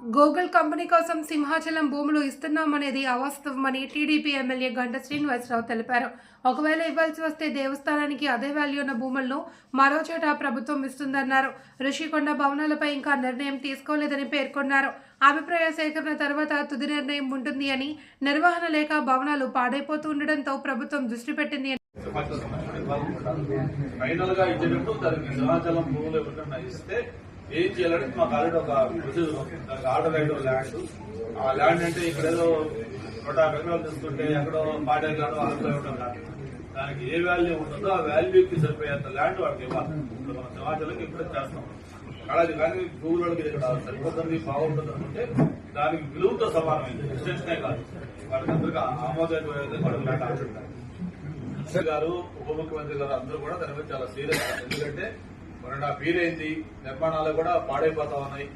Google company కోసం సింహాచలం భూములు ఇస్తున్నామనేది అవాస్తవమని TDP MLA గంట శ్రీనివాసరావు తెలిపారు ఒకవేళ ఇవ్వాల్సి వస్తే దేవస్థానానికి అదే వాల్యూ ఉన్న భూములను మరో చోట ప్రభుత్వం ఇస్తుందన్నారు ఋషికొండ భవనాలపై ఇంకా నిర్ణయం తీసుకోలేదని పేర్కొన్నారు అభిప్రాయ సేకరణ తర్వాత తుది నిర్ణయం ఉంటుంది అని నిర్వహణ లేక భవనాలు పాడైపోతూ ఉండడంతో ప్రభుత్వం దృష్టి పెట్టింది అని ఫైనల్గా ఇచ్చేటప్పుడు దానికి సింహాచలం భూములు ఎవరికన్నా ఇస్తే ఏం చేయాలంటే మాకు ఆల్రెడీ ఒక ప్రొసీజర్ దానికి ఆర్డర్ రైట్ ల్యాండ్ ఆ ల్యాండ్ అంటే ఇక్కడ ఏదో నూట ఎకరాలు తీసుకుంటే ఎక్కడో పాట ఎకరాలు అరవై ఉండడం కాదు. దానికి ఏ వాల్యూ ఉంటుందో ఆ వాల్యూకి సరిపోయేంత ల్యాండ్ వాడికి ఇవ్వాలి. ఇప్పుడు మన సమాజంలోకి ఇప్పుడే చేస్తాం అలాగే కానీ గూగుల్ వాళ్ళకి ఇక్కడ సరిపోతుంది బాగుంటుంది అనుకుంటే దానికి విలువతో సమానమైంది. డిస్టెన్స్నే కాదు. వాడికి అందరికీ వాడికి ల్యాండ్ ఆడుతుంటారు గారు ఉప ముఖ్యమంత్రి గారు అందరూ కూడా దాని మీద చాలా సీరియస్ ఎందుకంటే మొన్న వీలైంది నిర్మాణాలు కూడా పాడైపోతా ఉన్నాయి.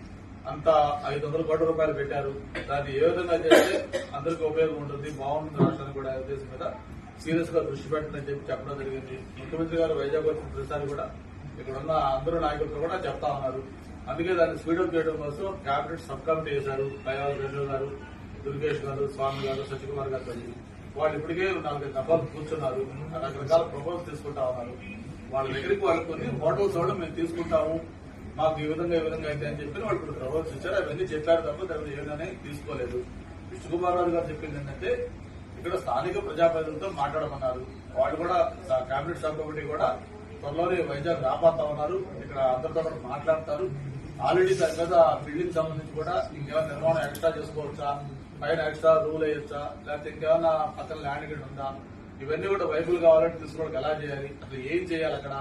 అంతా ఐదు వందల కోట్ల రూపాయలు పెట్టారు. దాన్ని ఏ విధంగా చేస్తే అందరికీ ఉపయోగం ఉంటుంది బాగుంటుంది రాష్ట్రానికి కూడా అనే ఉద్దేశం మీద సీరియస్గా దృష్టి పెట్టండి చెప్పి చెప్పడం జరిగింది. ముఖ్యమంత్రి గారు వైజాగ్ వచ్చిన ప్రతిసారి కూడా ఇక్కడ ఉన్న అందరూ నాయకులతో కూడా చెప్తా ఉన్నారు. అందుకే దాన్ని స్పీడప్ చేయడం కోసం కేబినెట్ సబ్ కమిటీ చేశారు దయాల్ రెడ్డి గారు దుర్గేష్ గారు స్వామి గారు సత్యకుమార్ గారు వాళ్ళు ఇప్పటికే నాలుగైదు డబ్బాలు కూర్చున్నారు. రకరకాల ప్రపోజల్ తీసుకుంటా ఉన్నారు. వాళ్ళ దగ్గరికి వాళ్ళకొని హోటల్స్ కూడా మేము తీసుకుంటాము. మాకు ఈ విధంగా ఈ విధంగా అయితే అని చెప్పి వాళ్ళు ఇప్పుడు ఇచ్చారు. అవన్నీ చెప్పారు తప్ప దాని ఏమైనా తీసుకోలేదు. విష్ణుకుమార్ రావు గారు చెప్పింది ఏంటంటే ఇక్కడ స్థానిక ప్రజాప్రతినిధులతో మాట్లాడమన్నారు. వాళ్ళు కూడా కేబినెట్ సభ కమిటీ కూడా త్వరలోనే వైజాగ్ రాబోతా ఉన్నారు. ఇక్కడ అందరితో కూడా మాట్లాడతారు. ఆల్రెడీ దాని మీద బిల్డింగ్ సంబంధించి కూడా ఇంకేమైనా నిర్మాణం ఎక్స్ట్రా చేసుకోవచ్చా? పైన ఎక్స్ట్రా రూల్ వేయొచ్చా? లేకపోతే ఇంకేమైనా పక్కన ల్యాండ్ గేట్ ఉందా? ఇవన్నీ కూడా వైపులు కావాలంటే తీసుకోవడానికి ఎలా చేయాలి? అసలు ఏం చేయాలి అక్కడ?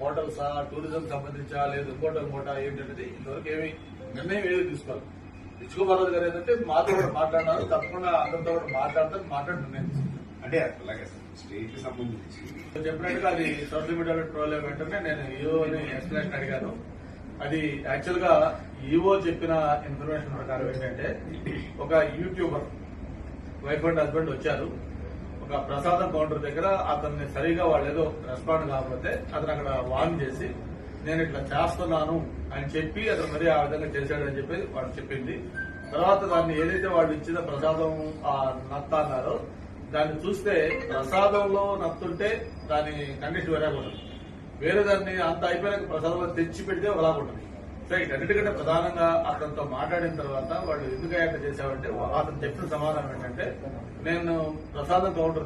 హోటల్సా? టూరిజం సంబంధించా? లేదా ఇంకోటి ఇంకోట? ఏంటనేది ఇంతవరకు ఏమి నిర్ణయం ఏది తీసుకోవాలి విష్ణుకుమార్ గారు ఏంటంటే మాతో కూడా మాట్లాడినారు. తప్పకుండా అందరితో కూడా మాట్లాడతారు మాట్లాడి నిర్ణయం అంటే అలాగే స్టేట్కి సంబంధించి. చెప్పినట్టుగా అది సోషల్ మీడియాలో ట్రోల్ అయిన వెంటనే నేను ఈఓ అని ఎక్స్ప్లెనేషన్ అడిగాను. అది యాక్చువల్గా ఈఓ చెప్పిన ఇన్ఫర్మేషన్ ప్రకారం ఏంటంటే ఒక యూట్యూబర్ వైఫ్ అండ్ హస్బెండ్ వచ్చారు. ప్రసాదం కౌంటర్ దగ్గర అతన్ని సరిగా వాళ్ళు ఏదో రెస్పాండ్ కాకపోతే అతను అక్కడ వార్న్ చేసి నేను ఇట్లా చేస్తున్నాను అని చెప్పి అతను మరి ఆ విధంగా చేశాడని చెప్పి వాడు చెప్పింది. తర్వాత దాన్ని ఏదైతే వాళ్ళు ఇచ్చిన ప్రసాదం ఆ నత్త అన్నారో దాన్ని చూస్తే ప్రసాదంలో నత్తుంటే దాని కండిషన్ వేరే ఉంటుంది. వేరే దాన్ని అంత అయిపోయినాక ప్రసాదంలో తెచ్చి పెడితే ఒకలాగుంటుంది సో వీటన్నిటికంటే ప్రధానంగా అతనితో మాట్లాడిన తర్వాత వాళ్ళు ఎందుకు అయ్యాక చేశావంటే అతను చెప్పిన సమాధానం ఏంటంటే నేను ప్రసాదం కౌంటర్